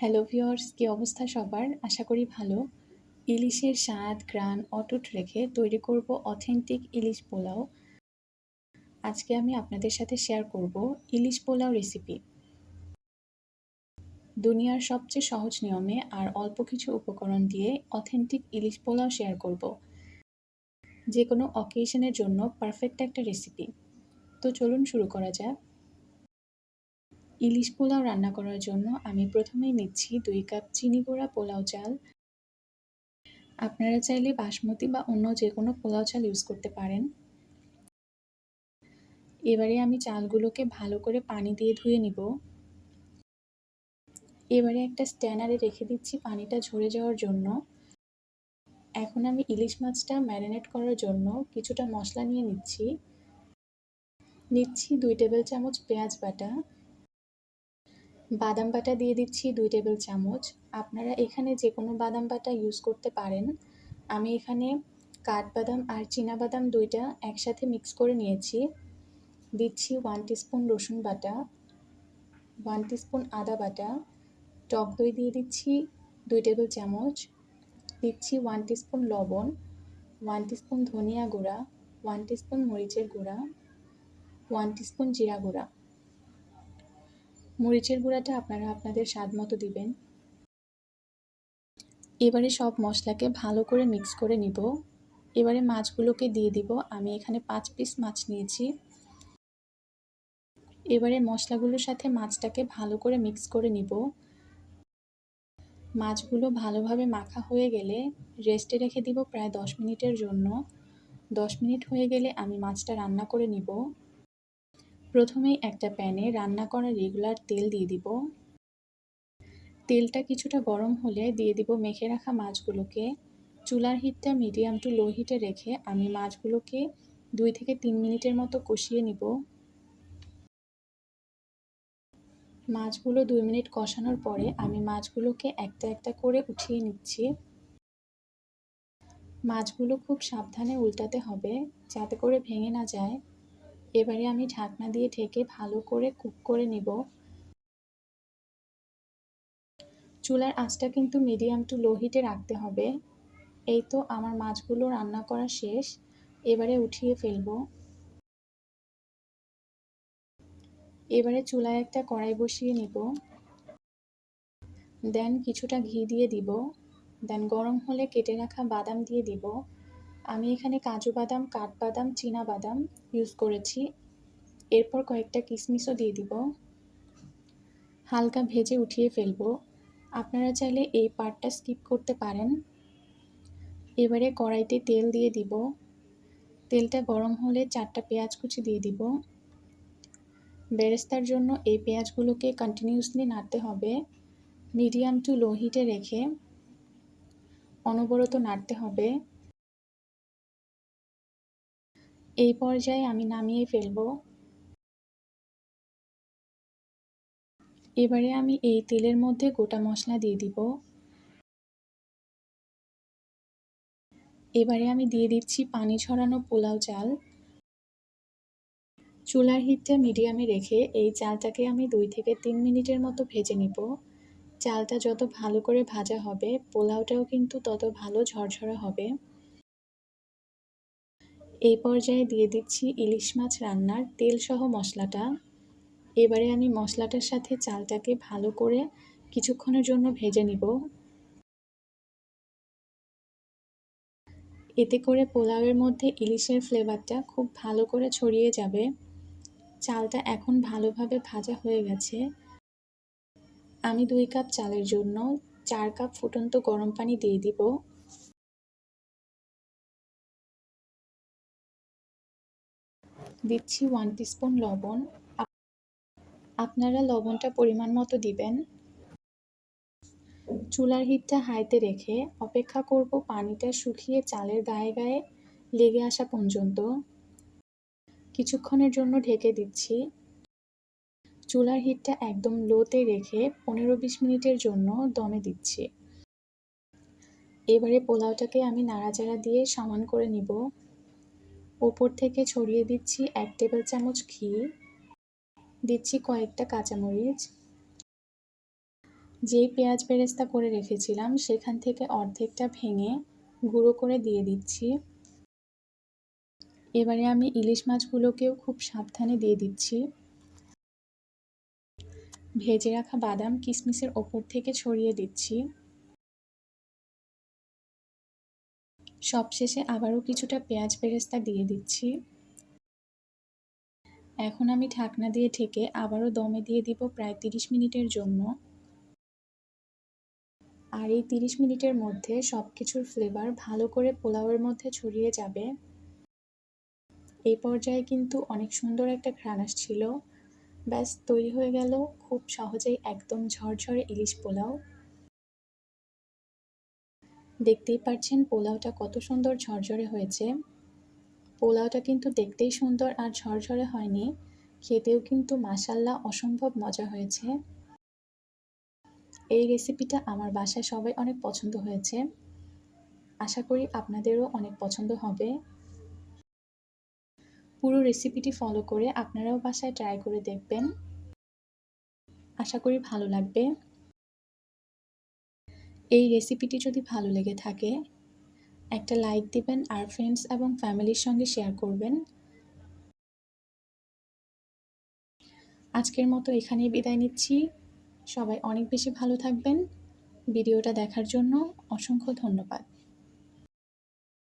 Hello viewers, কী অবস্থা সবার? আশা করি ভালো। ইলিশের স্বাদ গ্রান অটুট রেখে তৈরি করব অথেন্টিক ইলিশ পোলাও। আজকে আমি আপনাদের সাথে শেয়ার করব ইলিশ পোলাও রেসিপি দুনিয়ার সবচেয়ে সহজ নিয়মে আর অল্প কিছু উপকরণ দিয়ে অথেন্টিক ইলিশ পোলাও শেয়ার করব। যে কোনো অকেশনের জন্য পারফেক্ট একটা রেসিপি তো চলুন শুরু করা যাক। ইলিশ পোলাও রান্না করার জন্য আমি প্রথমেই নিচ্ছি দুই কাপ চিনি গুঁড়া পোলাও চাল। আপনারা চাইলে বাসমতি বা অন্য যে কোনো পোলাও চাল ইউজ করতে পারেন। এবারে আমি চালগুলোকে ভালো করে পানি দিয়ে ধুয়ে নিব। এবারে একটা স্ট্যানারে রেখে দিচ্ছি পানিটা ঝরে যাওয়ার জন্য। এখন আমি ইলিশ মাছটা ম্যারিনেট করার জন্য কিছুটা মশলা নিয়ে নিচ্ছি। নিচ্ছি দুই টেবিল চামচ পেঁয়াজ বাটা। বাদাম বাটা দিয়ে দিচ্ছি দুই টেবিল চামচ। আপনারা এখানে যে কোনো বাদাম বাটা ইউজ করতে পারেন। আমি এখানে কাঠবাদাম আর বাদাম দুইটা একসাথে মিক্স করে নিয়েছি। দিচ্ছি ওয়ান টিস্পুন রসুন বাটা ওয়ান টিস্পুন আদা বাটা, টক দই দিয়ে দিচ্ছি দুই টেবিল চামচ, দিচ্ছি ওয়ান টিস্পুন লবণ ওয়ান টিস্পুন ধনিয়া গুঁড়া ওয়ান টিস্পুন মরিচের গুঁড়া ওয়ান টিস্পুন জিরা গুঁড়া। মরিচের গুঁড়াটা আপনারা আপনাদের স্বাদ মতো দিবেন। এবারে সব মশলাকে ভালো করে মিক্স করে নিব। এবারে মাছগুলোকে দিয়ে দিব। আমি এখানে পাঁচ পিস মাছ নিয়েছি। এবারে মশলাগুলোর সাথে মাছটাকে ভালো করে মিক্স করে নিব। মাছগুলো ভালোভাবে মাখা হয়ে গেলে রেস্টে রেখে দিব প্রায় দশ মিনিটের জন্য। দশ মিনিট হয়ে গেলে আমি মাছটা রান্না করে নিব। প্রথমেই একটা প্যানে রান্না করা রেগুলার তেল দিয়ে দিব। তেলটা কিছুটা গরম হলে দিয়ে দিব মেখে রাখা মাছগুলোকে। চুলার হিটটা মিডিয়াম টু লো হিটে রেখে আমি মাছগুলোকে দুই থেকে তিন মিনিটের মতো কষিয়ে নিব। মাছগুলো দুই মিনিট কষানোর পরে আমি মাছগুলোকে একটা একটা করে উঠিয়ে নিচ্ছি। মাছগুলো খুব সাবধানে উল্টাতে হবে যাতে করে ভেঙে না যায়। এবারে আমি ঢাকনা দিয়ে ঢেকে ভালো করে কুক করে নিব। চুলার আঁচটা কিন্তু মিডিয়াম টু লো হিটে রাখতে হবে। এই তো আমার মাছগুলো রান্না করা শেষ। এবারে উঠিয়ে ফেলব। এবারে চুলায় একটা কড়াই বসিয়ে নিব। দেন কিছুটা ঘি দিয়ে দিব। দেন গরম হলে কেটে রাখা বাদাম দিয়ে দিব। আমি এখানে কাজু বাদাম কাঠবাদাম চীনা বাদাম ইউজ করেছি। এরপর কয়েকটা কিশমিশও দিয়ে দিব। হালকা ভেজে উঠিয়ে ফেলব। আপনারা চাইলে এই পার্টটা স্কিপ করতে পারেন। এবারে কড়াইতে তেল দিয়ে দিব। তেলটা গরম হলে চারটা পেঁয়াজ কুচি দিয়ে দিব। বেরেস্তার জন্য এই পেঁয়াজগুলোকে কন্টিনিউসলি নাড়তে হবে। মিডিয়াম টু লো হিটে রেখে অনবরত নাড়তে হবে। এই পর্যায়ে আমি নামিয়ে ফেলব। এবারে আমি এই তেলের মধ্যে গোটা মশলা দিয়ে দিব। এবারে আমি দিয়ে দিচ্ছি পানি ছড়ানো পোলাও চাল। চুলার হিটটা মিডিয়ামে রেখে এই চালটাকে আমি দুই থেকে তিন মিনিটের মতো ভেজে নিব। চালটা যত ভালো করে ভাজা হবে, পোলাওটাও কিন্তু তত ভালো ঝরঝরা হবে। এই পর্যায়ে দিয়ে দিচ্ছি ইলিশ মাছ রান্নার তেল সহ মশলাটা। এবারে আমি মশলাটার সাথে চালটাকে ভালো করে কিছুক্ষণের জন্য ভেজে নিব। এতে করে পোলাওয়ের মধ্যে ইলিশের ফ্লেভারটা খুব ভালো করে ছড়িয়ে যাবে। চালটা এখন ভালোভাবে ভাজা হয়ে গেছে। আমি দুই কাপ চালের জন্য চার কাপ ফুটন্ত গরম পানি দিয়ে দিব। দিচ্ছি ওয়ান টিস্পুন লবণ। আপনারা লবণটা পরিমাণ মতো দিবেন। চুলার হিটটা হাইতে রেখে অপেক্ষা করব পানিটা শুকিয়ে চালের গায়ে গায়ে লেগে আসা পর্যন্ত। কিছুক্ষণের জন্য ঢেকে দিচ্ছি। চুলার হিটটা একদম লোতে রেখে পনেরো বিশ মিনিটের জন্য দমে দিচ্ছি। এবারে পোলাওটাকে আমি নাড়াচাড়া দিয়ে সমান করে নিব। ওপর থেকে ছড়িয়ে দিচ্ছি এক টেবিল চামচ ঘি। দিচ্ছি কয়েকটা কাঁচামরিচ। যেই পেঁয়াজ বেরেস্তা করে রেখেছিলাম, সেখান থেকে অর্ধেকটা ভেঙে গুঁড়ো করে দিয়ে দিচ্ছি। এবারে আমি ইলিশ মাছগুলোকেও খুব সাবধানে দিয়ে দিচ্ছি। ভেজে রাখা বাদাম কিশমিশের ওপর থেকে ছড়িয়ে দিচ্ছি। সবশেষে আবারও কিছুটা পেঁয়াজ বেরেস্তা দিয়ে দিচ্ছি। এখন আমি ঢাকনা দিয়ে ঢেকে আবারও দমে দিয়ে দিব প্রায় তিরিশ মিনিটের জন্য। আর এই তিরিশ মিনিটের মধ্যে সব কিছুর ফ্লেভার ভালো করে পোলাওয়ের মধ্যে ছড়িয়ে যাবে। এই পর্যায়ে কিন্তু অনেক সুন্দর একটা ঘ্রাণ আসছিল। ব্যাস, তৈরি হয়ে গেল। খুব সহজেই একদম ঝরঝরে ইলিশ পোলাও। দেখতেই পাচ্ছেন পোলাওটা কত সুন্দর ঝরঝরে হয়েছে। পোলাওটা কিন্তু দেখতেই সুন্দর আর ঝরঝরে হয়নি। খেতেও কিন্তু মাসাল্লা অসম্ভব মজা হয়েছে। এই রেসিপিটা আমার বাসায় সবাই অনেক পছন্দ হয়েছে। আশা করি আপনাদেরও অনেক পছন্দ হবে। পুরো রেসিপিটি ফলো করে আপনারাও বাসায় ট্রাই করে দেখবেন। আশা করি ভালো লাগবে। এই রেসিপিটি যদি ভালো লেগে থাকে, একটা লাইক দিবেন আর ফ্রেন্ডস এবং ফ্যামিলির সঙ্গে শেয়ার করবেন। আজকের মতো এখানেই বিদায় নিচ্ছি। সবাই অনেক বেশি ভালো থাকবেন। ভিডিওটা দেখার জন্য অসংখ্য ধন্যবাদ।